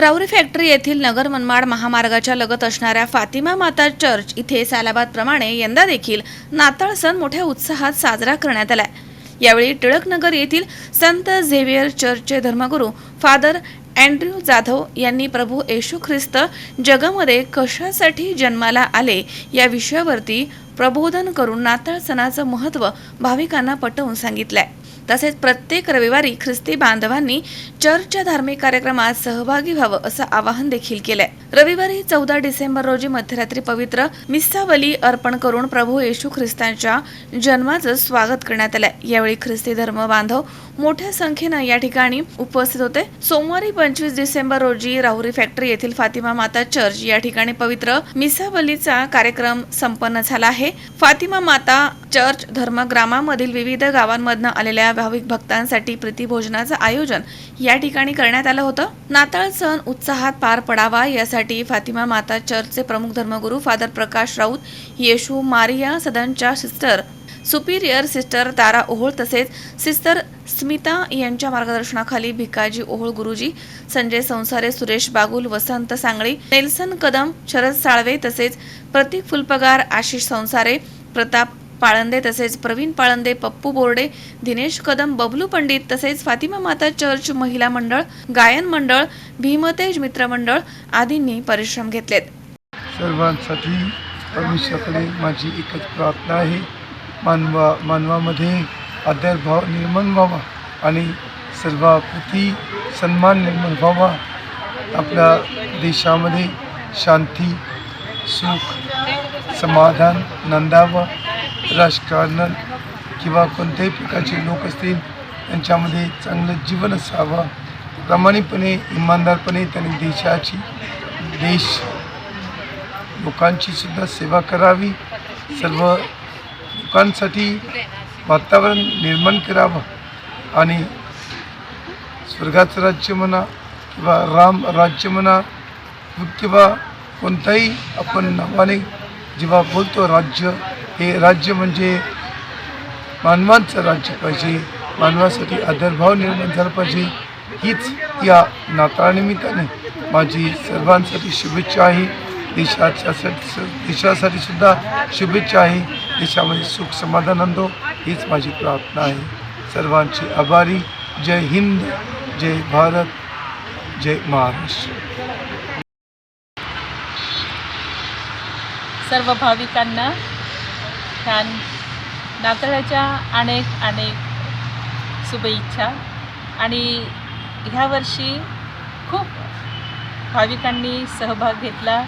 Rahuri factory येथील नगर मनमाड महामार्गाच्या लगत असणाऱ्या फातिमा माता चर्च इथे सालाबाद प्रमाणे यंदा देखील नाताळ सण मोठ्या उत्साहात साजरा करण्यात आलाय. यावेळी टिळकनगर येथील संत झेवियर चर्चचे धर्मगुरू फादर अँड्र्यू जाधव यांनी प्रभू येशू ख्रिस्त जगामध्ये कशासाठी जन्माला आले या विषयावरती प्रबोधन करून नाताळ सणाचं महत्त्व भाविकांना पटवून सांगितलंय. तसेच प्रत्येक रविवारी ख्रिस्ती बांधवांनी चर्चच्या धार्मिक कार्यक्रमात सहभागी व्हावं असं आवाहन देखील केलंय. रविवारी चौदा डिसेंबर रोजी मध्यरात्री पवित्र मिस्सावली अर्पण करून प्रभू येशू ख्रिस्तांच्या जन्माचं स्वागत करण्यात आलंय. यावेळी ख्रिस्ती धर्म बांधव मोठ्या संख्येनं या ठिकाणी उपस्थित होते. सोमवारी पंचवीस डिसेंबर रोजी राहुरी फॅक्टरी येथील फातिमा माता चर्च या ठिकाणी पवित्र मिसावलीचा कार्यक्रम संपन्न झाला आहे. फातिमा माता चर्च धर्मग्रामामधील विविध गावांमधनं आलेल्या भाविक भक्तांसाठी प्रीतीभोजनाचं आयोजन या ठिकाणी करण्यात आलं होतं. नाताळ सण उत्साहात पार पडावा यासाठी फातिमा माता चर्चचे प्रमुख धर्मगुरू father Prakash Raut Yeshu Maria सदनच्या sister superior sister Tara Ohol तसेच सिस्टर स्मिता यांच्या मार्गदर्शनाखाली भिकाजी ओहोळ गुरुजी संजय संसारे सुरेश बागुल वसंत सांगळी नेल्सन कदम शरद साळवे तसेच प्रतीक फुलपगार आशिष संसारे प्रताप पाळंदे तसेच प्रवीण पाळंदे पप्पू बोर्डे दिनेश कदम बबलू पंडित तसेच फातिमा माता चर्च महिला मंडळ गायन मंडळ भीमतेज मित्र मंडळ आदींनी परिश्रम घेतलेत. सर्वांसाठी परमेश्वराकडे माझी एकच प्रार्थना आहे. मानवा मानवामध्ये आदरभाव निर्माण व्हावा आणि सर्वाप्रती सन्मान निर्माण व्हावा. आपल्या देशामध्ये शांती सुख समाधान नांदावं. राजकारण किंवा कोणत्याही प्रकारचे लोक असतील त्यांच्यामध्ये चांगलं जीवन असावं. प्रामाणिकपणे इमानदारपणे त्यांनी देशाची देश लोकांची सुद्धा सेवा करावी. सर्व लोकांसाठी वातावरण निर्माण करावं. आणि स्वर्गाचं राज्य म्हणा किंवा राम राज्य म्हणा किंवा कोणताही आपण नावाने जेव्हा बोलतो राज्य हे राज्य म्हणजे मानवांचं राज्य पाहिजे मानवासाठी आदरभाव निर्माण झाला पाहिजे. हीच या नाताळानिमित्ताने माझी सर्वांसाठी शुभेच्छा आहे. देशाच्यासाठी देशासाठी सुद्धा शुभेच्छा आहे. देशामध्ये सुख समाधान आणतो. हीच माझी प्रार्थना आहे. सर्वांची आभारी. जय हिंद जय भारत जय महाराष्ट्र. सर्व भाविकांना ह्या नाताळाच्या अनेक अनेक शुभेच्छा. आणि ह्या वर्षी खूप भाविकांनी सहभाग घेतला.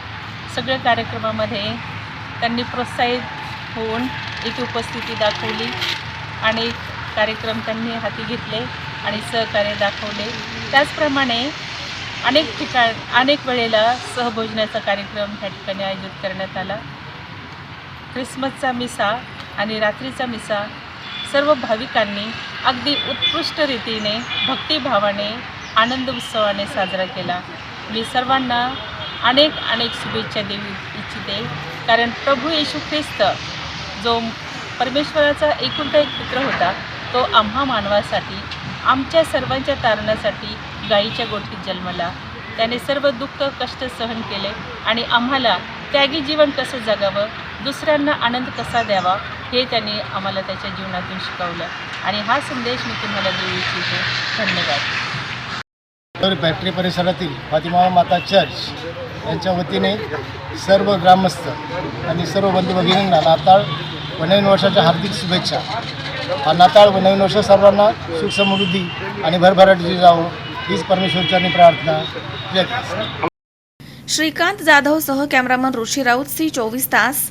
सगळ्या कार्यक्रमामध्ये त्यांनी प्रोत्साहित होऊन एक उपस्थिती दाखवली अनेक कार्यक्रम त्यांनी हाती घेतले आणि सहकार्य दाखवले. त्याचप्रमाणे अनेक ठिकाण अनेक वेळेला सहभोजनाचा कार्यक्रम ह्या ठिकाणी आयोजित करण्यात आला. ख्रिसमसचा मिसा आणि रात्रीचा मिसा सर्व भाविकांनी अगदी उत्कृष्ट रीतीने भक्तिभावाने आनंद उत्सवाने साजरा केला. मी सर्वांना अनेक अनेक शुभेच्छा देऊ इच्छिते. कारण प्रभू येशू ख्रिस्त जो परमेश्वराचा एकुलता एक पुत्र होता तो आम्हा मानवासाठी आमच्या सर्वांच्या तारणासाठी गायीच्या गोठीत जन्मला. त्याने सर्व दुःख कष्ट सहन केले आणि आम्हाला त्यागी जीवन कसं जगावं दुसऱ्यांना आनंद कसा द्यावा हे त्यांनी आम्हाला त्याच्या जीवनातून शिकवलं. आणि हा संदेश मी तुम्हाला देऊ इच्छिते. धन्यवाद. तर बॅटरी परिसरातील फातिमा माता चर्च यांच्या वतीने सर्व ग्रामस्थ आणि सर्व बंधू भगिनींना नाताळ व नवीन वर्षाच्या हार्दिक शुभेच्छा. हा नाताळ व नवीन वर्ष सर्वांना सुख समृद्धी आणि भरभराटीची जावो. हीच परमेश्वरचरणी प्रार्थना. श्रीकांत जाधव सह कॅमेरामन ऋषी राऊत सी चोवीस तास.